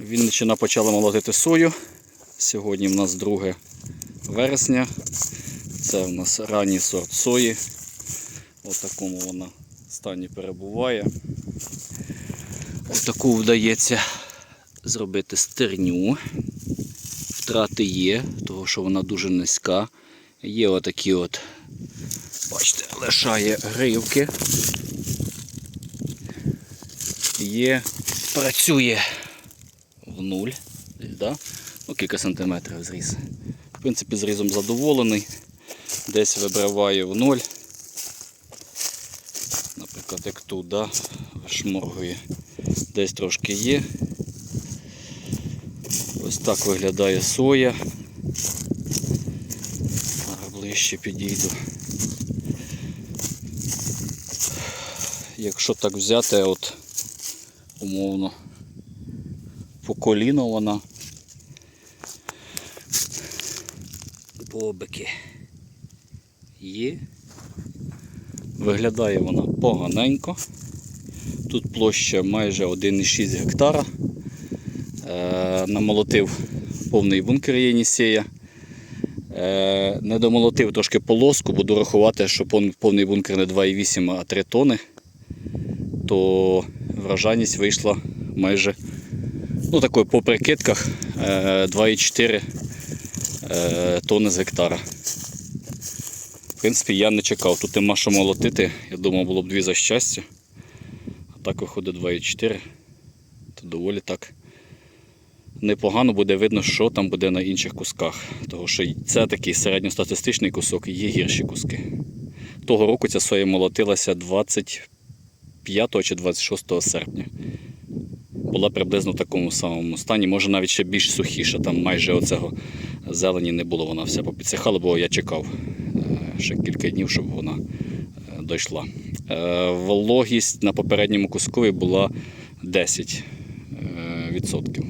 Вінниччина почала молотити сою. Сьогодні в нас 2 вересня. Це в нас ранній сорт сої. Ось такому вона стані перебуває. Ось таку вдається зробити стерню. Втрати є, тому що вона дуже низька. Є отакі от, бачите, лишає гривки. Є, працює в нуль. Десь, да? ну, кілька сантиметрів зріз. В принципі, зрізом задоволений. Десь вибриває в ноль. Наприклад, як тут, да? вишморгує. Десь трошки є. Ось так виглядає соя. Ближче підійду. Якщо так взяти, от умовно по коліно вона. Бобики є. Виглядає вона поганенько. Тут площа майже 1,6 гектара. Е, намолотив повний бункер Єнісея. Е, не домолотив трошки полоску, буду рахувати, що повний бункер не 2,8, а 3 тони, то врожайність вийшла майже ну, такою по прикидках е, 2,4 е, тонни з гектара. В принципі, я не чекав, тут нема що молотити. Я думав, було б дві за щастя. А так виходить 2,4. То доволі так непогано буде видно, що там буде на інших кусках. Тому що це такий середньостатистичний кусок, і є гірші куски. Того року ця соя молотилася 25 чи 26 серпня. Була приблизно в такому самому стані, може навіть ще більш сухіша, там майже оцього зелені не було, вона вся попідсихала, бо я чекав е, ще кілька днів, щоб вона е, дійшла. Е, Вологість на попередньому кускові була 10%. відсотків.